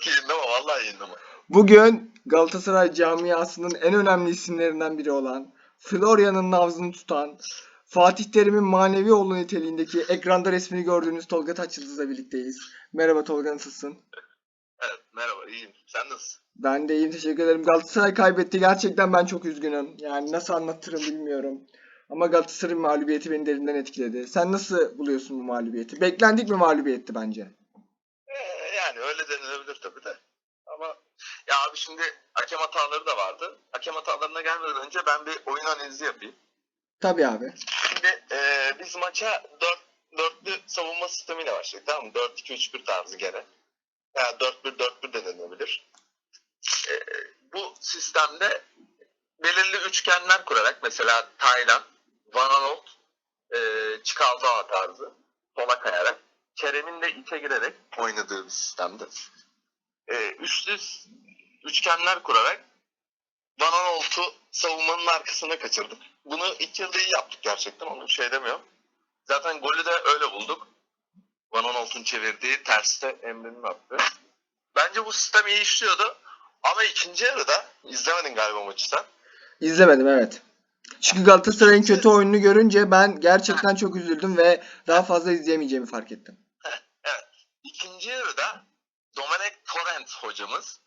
Çok iyiydi ama vallahi iyiydi ama. Bugün Galatasaray camiasının en önemli isimlerinden biri olan, Florya'nın nabzını tutan, Fatih Terim'in manevi oğlu niteliğindeki ekranda resmini gördüğünüz Tolga Taçyıldız'la birlikteyiz. Merhaba Tolga nasılsın? Evet merhaba iyiyim. Sen nasılsın? Ben de iyiyim teşekkür ederim. Galatasaray kaybetti. Gerçekten ben çok üzgünüm. Yani nasıl anlatırım bilmiyorum. Ama Galatasaray'ın mağlubiyeti beni derinden etkiledi. Sen nasıl buluyorsun bu mağlubiyeti? Beklendik mi mağlubiyetti bence? Ee, yani öyle denilebilir tabii de. Ama ya abi şimdi hakem hataları da vardı. Hakem hatalarına gelmeden önce ben bir oyun analizi yapayım. Tabii abi. Şimdi e, biz maça 4 dörtlü savunma sistemiyle başladık tamam mı? 4-2-3-1 tarzı gene. Yani 4-1-4-1 de denilebilir. E, bu sistemde belirli üçgenler kurarak mesela Taylan, Van Aanholt, e, Çikaldağa tarzı sola kayarak Kerem'in de içe girerek oynadığı bir sistemdi. E, üçlü üçgenler kurarak Van Aanholt'u savunmanın arkasına kaçırdık. Bunu ilk yarıda iyi yaptık gerçekten. Onu bir şey demiyorum. Zaten golü de öyle bulduk. Van Aanholt'un çevirdiği terste Emre'nin attığı. Bence bu sistem iyi işliyordu. Ama ikinci yarıda izlemedin galiba maçı sen. İzlemedim evet. Çünkü Galatasaray'ın kötü oyununu görünce ben gerçekten çok üzüldüm ve daha fazla izleyemeyeceğimi fark ettim. İkinci yarıda Domenek Torrent hocamız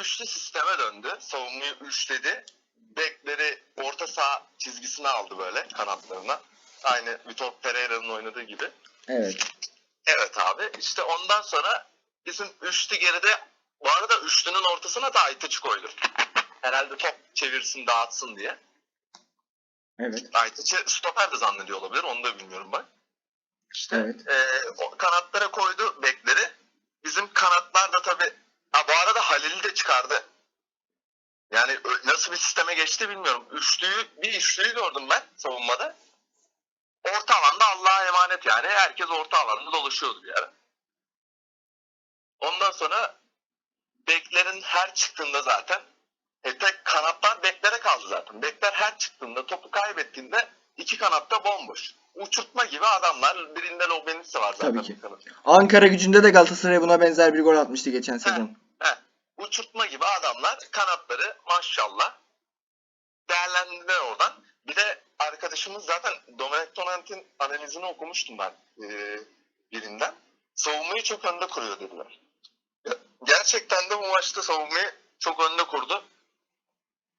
üçlü sisteme döndü. Savunmayı üçledi. Bekleri orta saha çizgisine aldı böyle kanatlarına. Aynı Vitor Pereira'nın oynadığı gibi. Evet. Evet abi. İşte ondan sonra bizim üçlü geride bu arada üçlünün ortasına da Aytaç'ı koyduk. Herhalde top çevirsin dağıtsın diye. Evet. Aytaç'ı stoper de zannediyor olabilir. Onu da bilmiyorum ben. İşte Evet. e, kanatlara koydu bekleri. Bizim kanatlar da tabii ha, bu arada Halil'i de çıkardı. Yani nasıl bir sisteme geçti bilmiyorum. Üçlüyü, bir üçlüyü gördüm ben savunmada. Orta alanda Allah'a emanet yani. Herkes orta alanda dolaşıyordu bir ara. Ondan sonra beklerin her çıktığında zaten e, tek kanatlar beklere kaldı zaten. Bekler her çıktığında topu kaybettiğinde iki kanatta bomboş. Uçurtma gibi adamlar. Birinde Lobenitsa var zaten. Tabii ki. Ankara gücünde de Galatasaray buna benzer bir gol atmıştı geçen sezon. He, uçurtma gibi adamlar kanatları maşallah değerlendirdiler oradan. Bir de arkadaşımız zaten Domenic Tonant'in analizini okumuştum ben e, birinden. Savunmayı çok önde kuruyor dediler. Gerçekten de bu maçta savunmayı çok önde kurdu.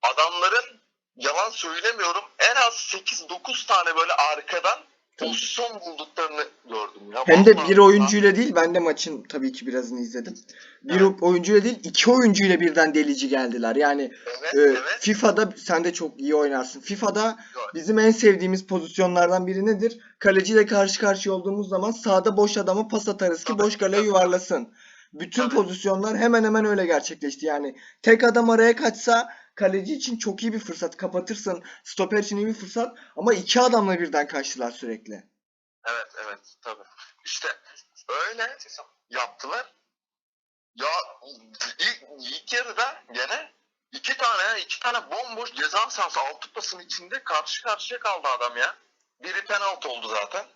Adamların yalan söylemiyorum en az 8-9 tane böyle arkadan pozisyon bulduklarını gördüm. Ya. Hem de bir oyuncuyla değil, ben de maçın tabii ki birazını izledim. Bir Evet. oyuncuyla değil, iki oyuncuyla birden delici geldiler. Yani Evet, e, evet. FIFA'da sen de çok iyi oynarsın. FIFA'da Evet. bizim en sevdiğimiz pozisyonlardan biri nedir? Kaleciyle karşı karşıya olduğumuz zaman sağda boş adamı pas atarız ki Tabii, boş kaleye yuvarlasın. Bütün Tabii. pozisyonlar hemen hemen öyle gerçekleşti. Yani tek adam araya kaçsa kaleci için çok iyi bir fırsat. Kapatırsın. Stoper için iyi bir fırsat. Ama iki adamla birden kaçtılar sürekli. Evet evet tabii. İşte öyle yaptılar. Ya ilk, ilk yarıda gene iki tane iki tane bomboş ceza sahası altı pasın içinde karşı karşıya kaldı adam ya. Biri penaltı oldu zaten.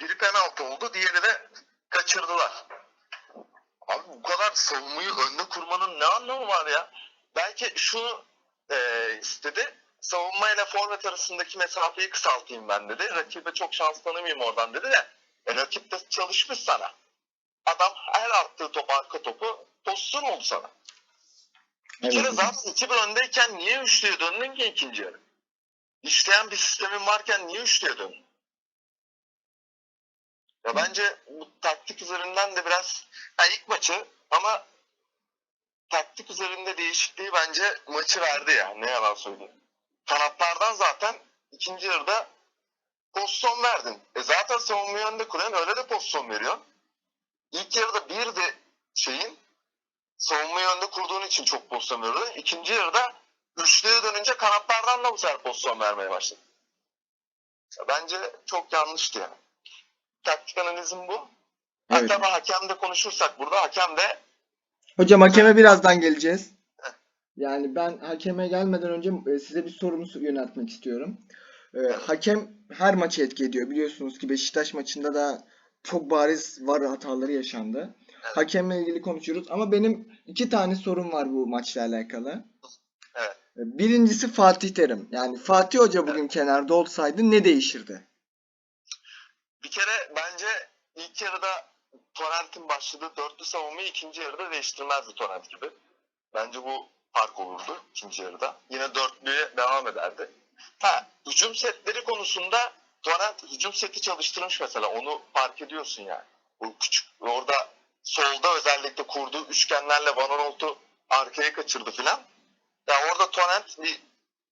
Biri penaltı oldu, diğeri de kaçırdılar. Abi bu kadar savunmayı önde kurmanın ne anlamı var ya? Belki şunu eee istedi. Savunmayla forvet arasındaki mesafeyi kısaltayım ben dedi. Rakibe çok şans tanımayayım oradan dedi de. E, rakip de çalışmış sana. Adam her attığı top arka topu pozisyon oldu sana. Bir kere Evet. zaten 2-1 öndeyken niye üçlüye döndün ki ikinci yarı? İşleyen bir sistemin varken niye üçlüye döndün? Ya bence bu taktik üzerinden de biraz ha ilk maçı ama taktik üzerinde değişikliği bence maçı verdi ya. Ne yalan söyleyeyim. Kanatlardan zaten ikinci yarıda pozisyon verdin. E zaten savunmayı önde kuruyorsun öyle de pozisyon veriyorsun. İlk yarıda bir de şeyin savunmayı önde kurduğun için çok pozisyon veriyordu. İkinci yarıda üçlüye dönünce kanatlardan da bu sefer pozisyon vermeye başladı. Bence çok yanlıştı yani. Taktik analizim bu. Evet. Hatta hakemde konuşursak burada hakem de Hocam hakeme birazdan geleceğiz. Yani ben hakeme gelmeden önce e, size bir sorumu yöneltmek istiyorum. E, hakem her maçı etki ediyor. Biliyorsunuz ki Beşiktaş maçında da çok bariz var hataları yaşandı. Evet. Hakemle ilgili konuşuyoruz ama benim iki tane sorum var bu maçla alakalı. Evet. Birincisi Fatih Terim. Yani Fatih Hoca bugün kenarda olsaydı ne değişirdi? Bir kere bence ilk yarıda Torrent'in başladığı dörtlü savunmayı ikinci yarıda değiştirmezdi Torrent gibi. Bence bu fark olurdu ikinci yarıda. Yine dörtlüye devam ederdi. Ha, hücum setleri konusunda Torrent hücum seti çalıştırmış mesela. Onu fark ediyorsun yani. Bu küçük orada solda özellikle kurduğu üçgenlerle Van Aanholt'u arkaya kaçırdı filan. Ya orada Torrent bir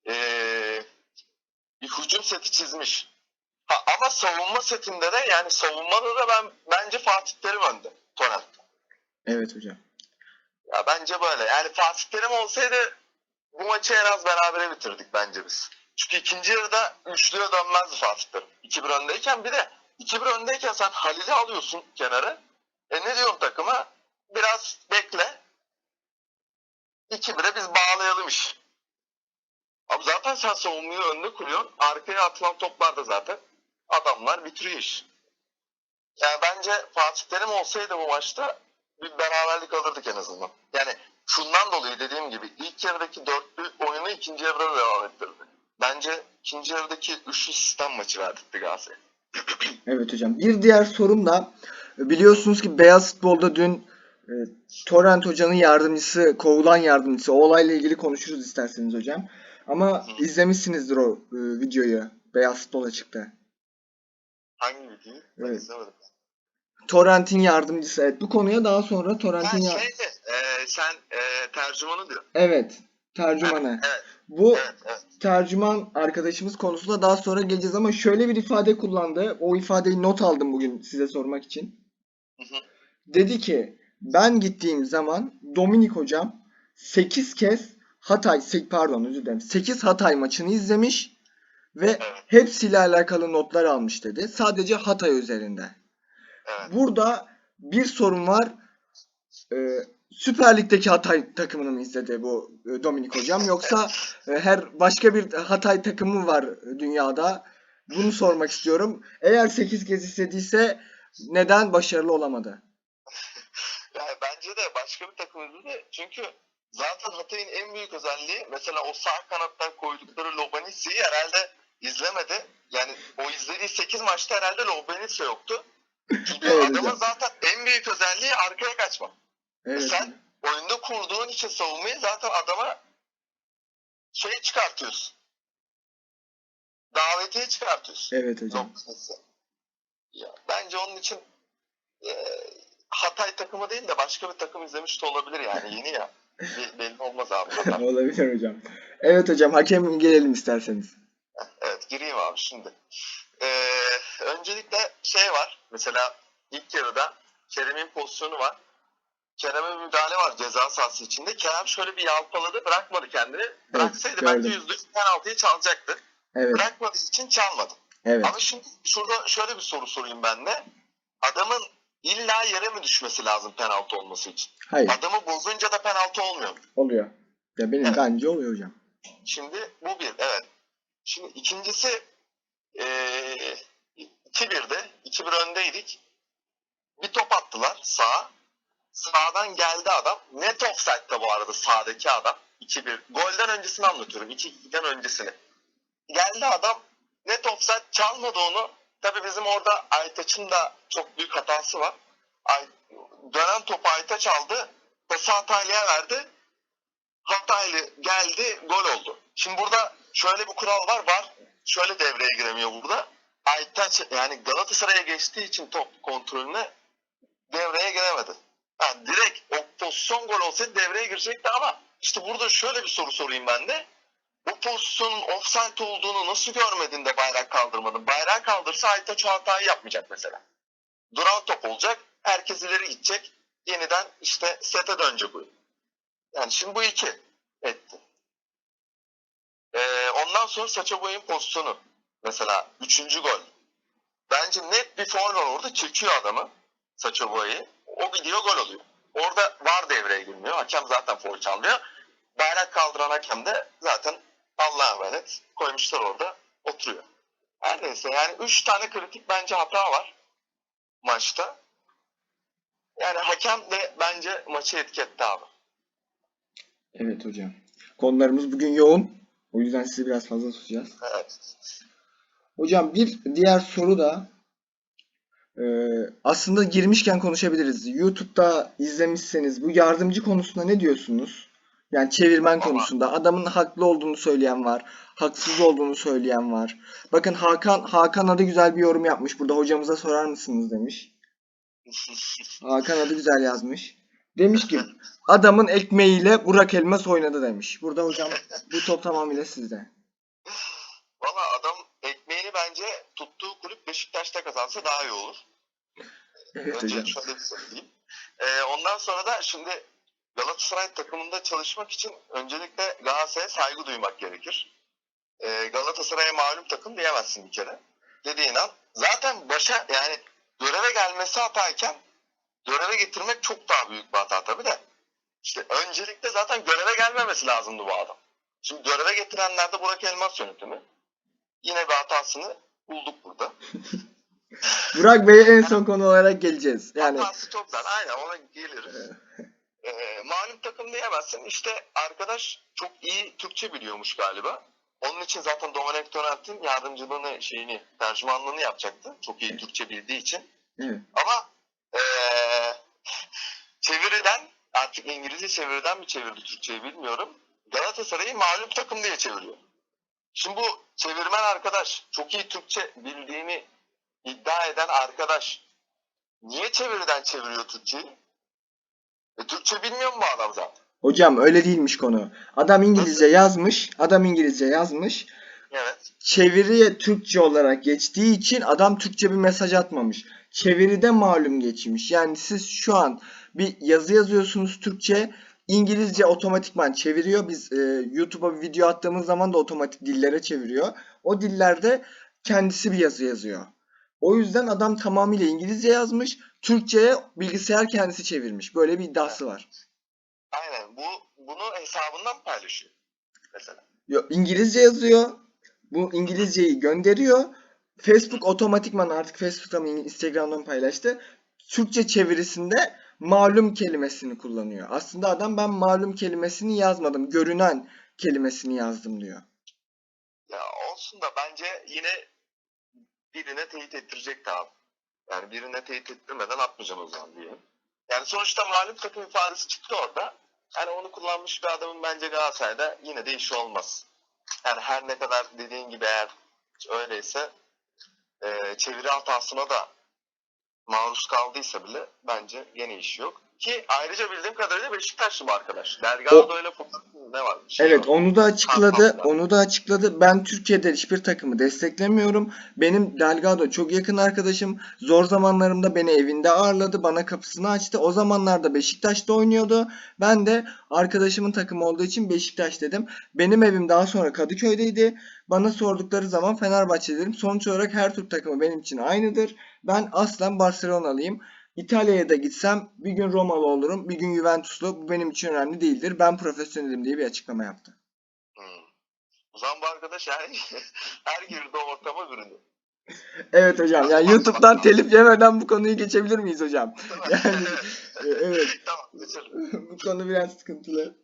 eee bir hücum seti çizmiş. Ha, ama savunma setinde de yani savunmada da ben bence Fatih Terim önde Torrent. Evet hocam. Ya bence böyle. Yani Fatih Terim olsaydı bu maçı en az berabere bitirdik bence biz. Çünkü ikinci yarıda üçlüye dönmezdi Fatih Terim. 2-1 öndeyken bir de 2-1 öndeyken sen Halil'i alıyorsun kenara. E ne diyorum takıma? Biraz bekle. 2-1'e biz bağlayalım iş. Abi zaten sen savunmayı önde kuruyorsun. Arkaya atılan toplar da zaten adamlar bitiriyor iş. Yani bence Fatih Terim olsaydı bu maçta bir beraberlik alırdık en azından. Yani şundan dolayı dediğim gibi ilk yarıdaki dörtlü oyunu ikinci yarıda da devam ettirdi. Bence ikinci yarıdaki üçlü sistem maçı verdirdi Galatasaray'a. Evet hocam. Bir diğer sorum da biliyorsunuz ki Beyaz Futbol'da dün e, Torrent Hoca'nın yardımcısı, kovulan yardımcısı. O olayla ilgili konuşuruz isterseniz hocam. Ama Hı. izlemişsinizdir o e, videoyu. Beyaz Futbol'a çıktı. Hangi videoyu? Ben Evet. izlemedim. Torrent'in yardımcısı. Evet bu konuya daha sonra Ha Torrent'in ya- şeydi, e, sen e, tercümanı diyor. Evet. Tercümanı. Evet, Bu evet, evet. tercüman arkadaşımız konusunda daha sonra geleceğiz ama şöyle bir ifade kullandı. O ifadeyi not aldım bugün size sormak için. Hı hı. Dedi ki ben gittiğim zaman Dominik hocam 8 kez Hatay pardon özür dilerim 8 Hatay maçını izlemiş ve Evet. hepsiyle alakalı notlar almış dedi. Sadece Hatay üzerinde. evet. Burada bir sorun var. Ee, Süper Lig'deki Hatay takımını mı izledi bu e, Dominik hocam yoksa e, her başka bir Hatay takımı var dünyada? Bunu sormak istiyorum. Eğer 8 kez izlediyse neden başarılı olamadı? Yani bence de başka bir takım izledi. Çünkü zaten Hatay'ın en büyük özelliği mesela o sağ kanattan koydukları Lobanisi'yi herhalde izlemedi. Yani o izlediği 8 maçta herhalde Lobanisi yoktu. Çünkü adamın zaten en büyük özelliği arkaya kaçma. Evet. Sen oyunda kurduğun için savunmayı zaten adama şey çıkartıyorsun. Davetiye çıkartıyorsun. Evet hocam. Ya, bence onun için e, Hatay takımı değil de başka bir takım izlemiş de olabilir yani yeni ya. Be- belli olmaz abi. Olabilir hocam. Evet hocam hakem gelelim isterseniz. Evet gireyim abi şimdi. Ee, öncelikle şey var. Mesela ilk yarıda Kerem'in pozisyonu var. Kerem'e müdahale var ceza sahası içinde. Kerem şöyle bir yalpaladı bırakmadı kendini. Bıraksaydı bence gördüm. yüzde yüz penaltıyı çalacaktı. Evet. Bırakmadığı için çalmadı. Evet. Ama şimdi şurada şöyle bir soru sorayım ben de. Adamın illa yere mi düşmesi lazım penaltı olması için? Hayır. Adamı bozunca da penaltı olmuyor. mu? Oluyor. Ya benim Evet. bence oluyor hocam. Şimdi bu bir, evet. Şimdi ikincisi eee 2-1'de, 2-1 öndeydik. Bir top attılar sağa. Sağdan geldi adam. Net offside'da bu arada sağdaki adam. 2-1. Golden öncesini anlatıyorum. 2-2'den öncesini. Geldi adam. Net offside çalmadı onu. Tabii bizim orada Aytaç'ın da çok büyük hatası var. Ay, dönen topu Aytaç aldı. Pası Hataylı'ya verdi. Hataylı geldi gol oldu. Şimdi burada şöyle bir kural var var. Şöyle devreye giremiyor burada. Aytaç yani Galatasaray'a geçtiği için top kontrolüne devreye giremedi. Yani direkt o pozisyon gol olsaydı devreye girecekti ama işte burada şöyle bir soru sorayım ben de. Bu pozisyonun offside olduğunu nasıl görmedin de bayrak kaldırmadın? Bayrağı kaldırsa Aytaç o hatayı yapmayacak mesela. Duran top olacak. Herkes ileri gidecek. Yeniden işte sete dönecek bu. Yani şimdi bu iki etti. Ee, ondan sonra Saça Boy'un pozisyonu. Mesela üçüncü gol. Bence net bir foul var orada. Çekiyor adamı. Saça Boy'u. O gidiyor gol oluyor. Orada var devreye girmiyor. Hakem zaten foul çalmıyor. Bayrak kaldıran hakem de zaten Allah'a emanet koymuşlar orada. Oturuyor. Her neyse yani üç tane kritik bence hata var maçta. Yani hakem de bence maçı etiketti abi. Evet hocam. Konularımız bugün yoğun. O yüzden sizi biraz fazla tutacağız. Evet. Hocam bir diğer soru da e, aslında girmişken konuşabiliriz. YouTube'da izlemişseniz bu yardımcı konusunda ne diyorsunuz? Yani çevirmen konusunda adamın haklı olduğunu söyleyen var, haksız olduğunu söyleyen var. Bakın Hakan Hakan adı güzel bir yorum yapmış. Burada hocamıza sorar mısınız demiş. Hakan adı güzel yazmış. Demiş ki adamın ekmeğiyle Burak Elmas oynadı demiş. Burada hocam bu top tamamıyla sizde. Valla adam ekmeğini bence tuttuğu kulüp Beşiktaş'ta kazansa daha iyi olur. Evet Önce hocam. şöyle bir söyleyeyim. Ee, ondan sonra da şimdi Galatasaray takımında çalışmak için öncelikle Galatasaray'a saygı duymak gerekir. Ee, Galatasaray'a malum takım diyemezsin bir kere. Dediğin an zaten başa yani göreve gelmesi hatayken göreve getirmek çok daha büyük bir hata tabii de. İşte öncelikle zaten göreve gelmemesi lazımdı bu adam. Şimdi göreve getirenler de Burak Elmas yönetimi. Yine bir hatasını bulduk burada. Burak Bey'e en son konu olarak geleceğiz. Yani Hatası çok güzel. Aynen ona geliriz. Ee, malum takım diyemezsin. İşte arkadaş çok iyi Türkçe biliyormuş galiba. Onun için zaten Dominic Torrent'in yardımcılığını, şeyini, tercümanlığını yapacaktı. Çok iyi Türkçe bildiği için. evet. Ama ee, çeviriden, artık İngilizce çeviriden mi çevirdi Türkçeyi bilmiyorum. Galatasaray'ı malum takım diye çeviriyor. Şimdi bu çevirmen arkadaş çok iyi Türkçe bildiğini iddia eden arkadaş niye çeviriden çeviriyor Türkçeyi? E, Türkçe bilmiyor mu bu adam zaten? Hocam öyle değilmiş konu. Adam İngilizce yazmış. Adam İngilizce yazmış. Evet. Çeviriye Türkçe olarak geçtiği için adam Türkçe bir mesaj atmamış. Çeviride malum geçmiş. Yani siz şu an bir yazı yazıyorsunuz Türkçe. İngilizce otomatikman çeviriyor. Biz e, YouTube'a bir video attığımız zaman da otomatik dillere çeviriyor. O dillerde kendisi bir yazı yazıyor. O yüzden adam tamamıyla İngilizce yazmış. Türkçe'ye bilgisayar kendisi çevirmiş. Böyle bir iddiası var. Aynen. Bu bunu hesabından paylaşıyor. Mesela. Yo, İngilizce yazıyor. Bu İngilizceyi gönderiyor. Facebook otomatikman artık Facebook'ta mı Instagram'dan paylaştı. Türkçe çevirisinde malum kelimesini kullanıyor. Aslında adam ben malum kelimesini yazmadım. Görünen kelimesini yazdım diyor. Ya olsun da bence yine birine teyit ettirecekti abi. Yani birine teyit ettirmeden atmayacağım o zaman diye. Yani sonuçta malum takım ifadesi çıktı orada. Yani onu kullanmış bir adamın bence Galatasaray'da yine de işi olmaz. Yani her ne kadar dediğin gibi eğer öyleyse e, çeviri hatasına da maruz kaldıysa bile bence gene işi yok. Ki ayrıca bildiğim kadarıyla Beşiktaşlı bu arkadaş. Delgado ile ne var? Şey Evet var. onu da açıkladı. Tamam. Onu da açıkladı. Ben Türkiye'de hiçbir takımı desteklemiyorum. Benim Delgado çok yakın arkadaşım. Zor zamanlarımda beni evinde ağırladı. Bana kapısını açtı. O zamanlarda Beşiktaş'ta oynuyordu. Ben de arkadaşımın takımı olduğu için Beşiktaş dedim. Benim evim daha sonra Kadıköy'deydi. Bana sordukları zaman Fenerbahçe dedim. Sonuç olarak her Türk takımı benim için aynıdır. Ben aslen Barcelonalıyım. İtalya'ya da gitsem bir gün Romalı olurum, bir gün Juventuslu. Bu benim için önemli değildir. Ben profesyonelim diye bir açıklama yaptı. Hmm. O zaman bu arkadaş yani her girdiği ortama büründü. Evet hocam. Yani YouTube'dan telif yemeden bu konuyu geçebilir miyiz hocam? Yani e, evet. tamam geçelim. bu konu biraz sıkıntılı.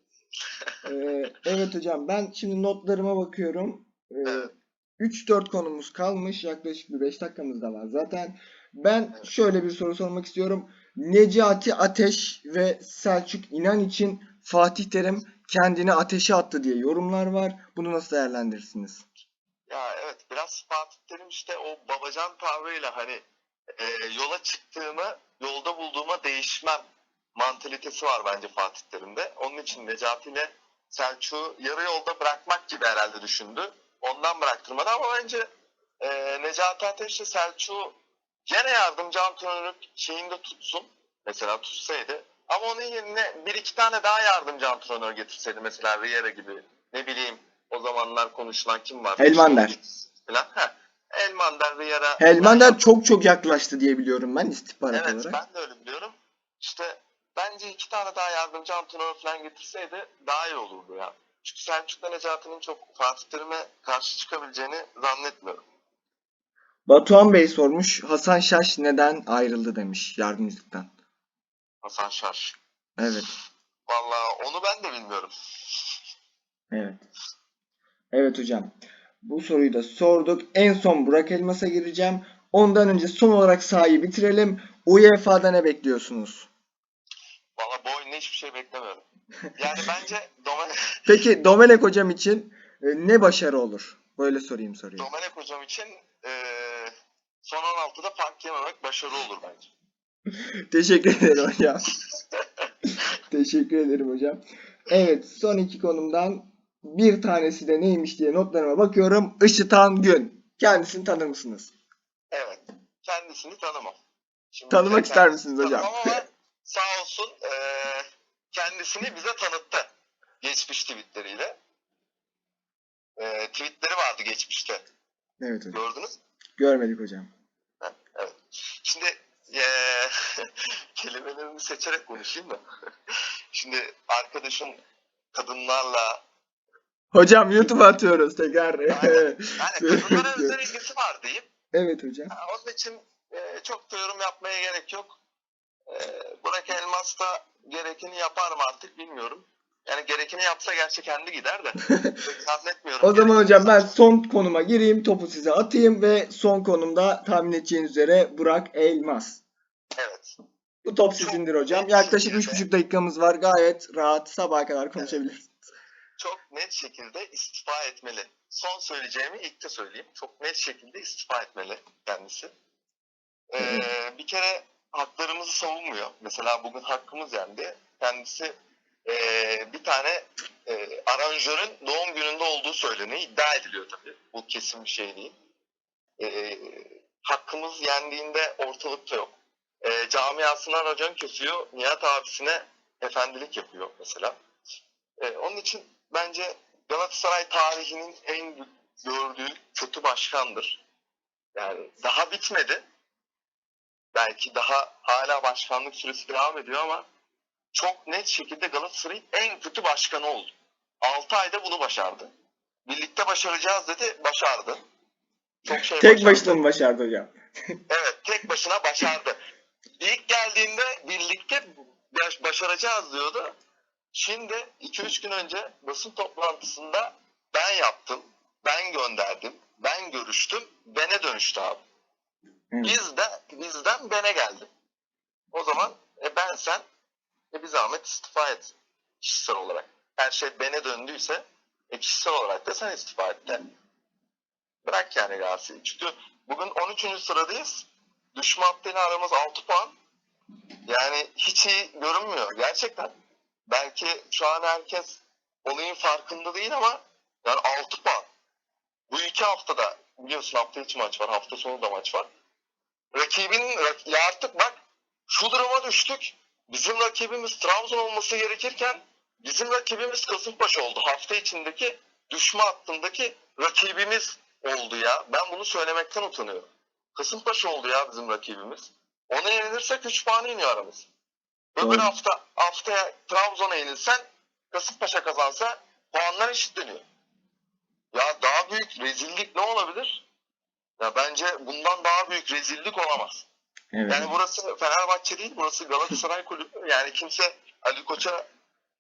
Ee, evet hocam ben şimdi notlarıma bakıyorum. Ee, Evet. 3-4 konumuz kalmış. Yaklaşık bir 5 dakikamız da var zaten. Ben şöyle bir soru sormak istiyorum. Necati Ateş ve Selçuk İnan için Fatih Terim kendini ateşe attı diye yorumlar var. Bunu nasıl değerlendirirsiniz? Ya evet biraz Fatih Terim işte o babacan tavrıyla hani e, yola çıktığımı yolda bulduğuma değişmem mantalitesi var bence Fatih Terim'de. Onun için Necati ile Selçuk'u yarı yolda bırakmak gibi herhalde düşündü. Ondan bıraktırmadı ama bence e, Necati Ateş ile Selçuk'u gene yardımcı antrenörlük şeyinde tutsun. Mesela tutsaydı. Ama onun yerine bir iki tane daha yardımcı antrenör getirseydi. Mesela Riera gibi. Ne bileyim o zamanlar konuşulan kim var? Elmander. Falan. Heh. Elmander, Riera. Helmander çok çok yaklaştı diye biliyorum ben istihbarat Evet olarak. ben de öyle biliyorum. İşte bence iki tane daha yardımcı antrenör falan getirseydi daha iyi olurdu ya. Çünkü Selçuk'la Necati'nin çok Fatih Terim'e karşı çıkabileceğini zannetmiyorum. Batuhan Bey sormuş. Hasan Şaş neden ayrıldı demiş yardımcılıktan. Hasan Şaş. Evet. Vallahi onu ben de bilmiyorum. Evet. Evet hocam. Bu soruyu da sorduk. En son Burak Elmas'a gireceğim. Ondan önce son olarak sahayı bitirelim. UEFA'da ne bekliyorsunuz? Vallahi bu oyunda hiçbir şey beklemiyorum. Yani bence Domen Peki Domenech hocam için e, ne başarı olur? Böyle sorayım soruyu. Domenech hocam için eee son 16'da fark yememek başarı olur bence. Teşekkür ederim hocam. Teşekkür ederim hocam. Evet son iki konumdan bir tanesi de neymiş diye notlarıma bakıyorum. Işıtan Gün. Kendisini tanır mısınız? Evet. Kendisini tanımam. Şimdi Tanımak ister misiniz hocam? Ama sağ olsun eee, kendisini bize tanıttı. Geçmiş tweetleriyle. Eee tweetleri vardı geçmişte. Evet hocam. Gördünüz mü? Görmedik hocam. Evet. Şimdi eee kelimelerimi seçerek konuşayım da. Şimdi arkadaşım kadınlarla Hocam YouTube'a atıyoruz tekrar. yani kadınlara özel ilgisi var diyeyim. evet hocam. Ha, Onun için e, çok da yorum yapmaya gerek yok. E, Burak Elmas da gerekeni yapar mı artık bilmiyorum. Yani gerekeni yapsa gerçi kendi gider de. Zannetmiyorum. O zaman hocam ben son konuma gireyim. Topu size atayım ve son konumda tahmin edeceğiniz üzere Burak Elmas. Evet. Bu top sizindir hocam. Yaklaşık 3,5 dakikamız var. Gayet rahat sabaha kadar konuşabiliriz. Çok net şekilde istifa etmeli. Son söyleyeceğimi ilk de söyleyeyim. Çok net şekilde istifa etmeli kendisi. E, bir kere haklarımızı savunmuyor. Mesela bugün hakkımız yendi. Kendisi e, bir tane e, aranjörün doğum gününde olduğu söyleniyor. iddia ediliyor tabii. Bu kesin bir şey değil. E, hakkımız yendiğinde ortalıkta yok. E, camiasına racon kesiyor. Nihat abisine efendilik yapıyor mesela. E, onun için bence Galatasaray tarihinin en gördüğü kötü başkandır. Yani daha bitmedi. Belki daha hala başkanlık süresi devam ediyor ama çok net şekilde Galatasaray'ın en kötü başkanı oldu. 6 ayda bunu başardı. Birlikte başaracağız dedi, başardı. Çok şey Tek başardı. başına mı başardı hocam? Evet, tek başına başardı. İlk geldiğinde birlikte baş- başaracağız diyordu. Şimdi 2-3 gün önce basın toplantısında ben yaptım, ben gönderdim, ben görüştüm, bene dönüştü abi. Evet. Bizden, bizden bene geldi. O zaman e ben sen e bir zahmet istifa et kişisel olarak. Her şey bene döndüyse e kişisel olarak da sen istifa et de. Bırak yani Galatasaray'ı. Çünkü bugün 13. sıradayız. Düşme hattıyla aramız 6 puan. Yani hiç iyi görünmüyor gerçekten. Belki şu an herkes olayın farkında değil ama yani 6 puan. Bu iki haftada biliyorsun hafta içi maç var, hafta sonu da maç var. Rakibin rak- ya artık bak şu duruma düştük. Bizim rakibimiz Trabzon olması gerekirken bizim rakibimiz Kasımpaşa oldu. Hafta içindeki düşme hattındaki rakibimiz oldu ya. Ben bunu söylemekten utanıyorum. Kasımpaşa oldu ya bizim rakibimiz. Ona yenilirsek 3 puan iniyor aramız. Öbür Doğru. hafta haftaya Trabzon'a yenilsen Kasımpaşa kazansa puanlar eşitleniyor. Ya daha büyük rezillik ne olabilir? Ya bence bundan daha büyük rezillik olamaz. Evet. Yani burası Fenerbahçe değil, burası Galatasaray kulübü. Yani kimse Ali Koç'a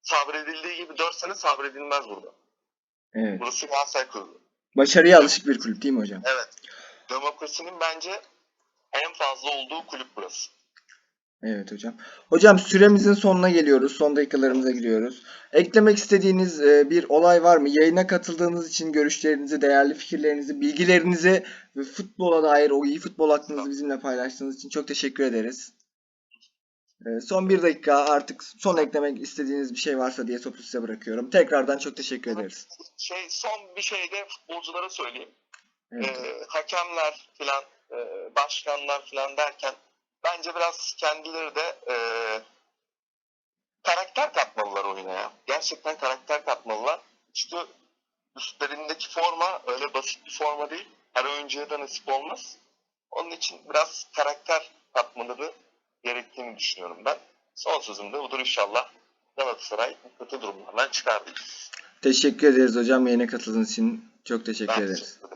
sabredildiği gibi 4 sene sabredilmez burada. evet. Burası Galatasaray kulübü. Başarıya alışık bir kulüp değil mi hocam? Evet. Demokrasinin bence en fazla olduğu kulüp burası. Evet hocam. Hocam süremizin sonuna geliyoruz. Son dakikalarımıza giriyoruz. Eklemek istediğiniz e, bir olay var mı? Yayına katıldığınız için görüşlerinizi, değerli fikirlerinizi, bilgilerinizi ve futbola dair o iyi futbol aklınızı bizimle paylaştığınız için çok teşekkür ederiz. E, son bir dakika artık son eklemek istediğiniz bir şey varsa diye topu size bırakıyorum. Tekrardan çok teşekkür ederiz. Şey son bir şey de futbolculara söyleyeyim. Evet. Ee, hakemler filan, e, başkanlar filan derken bence biraz kendileri de e, karakter katmalılar oyuna ya. Gerçekten karakter katmalılar. Çünkü üstlerindeki forma öyle basit bir forma değil. Her oyuncuya da nasip olmaz. Onun için biraz karakter katmaları gerektiğini düşünüyorum ben. Son sözüm de budur inşallah. Galatasaray kötü durumlardan çıkar. Teşekkür ederiz hocam yayına katıldığınız için. Çok teşekkür Ben ederiz. teşekkür.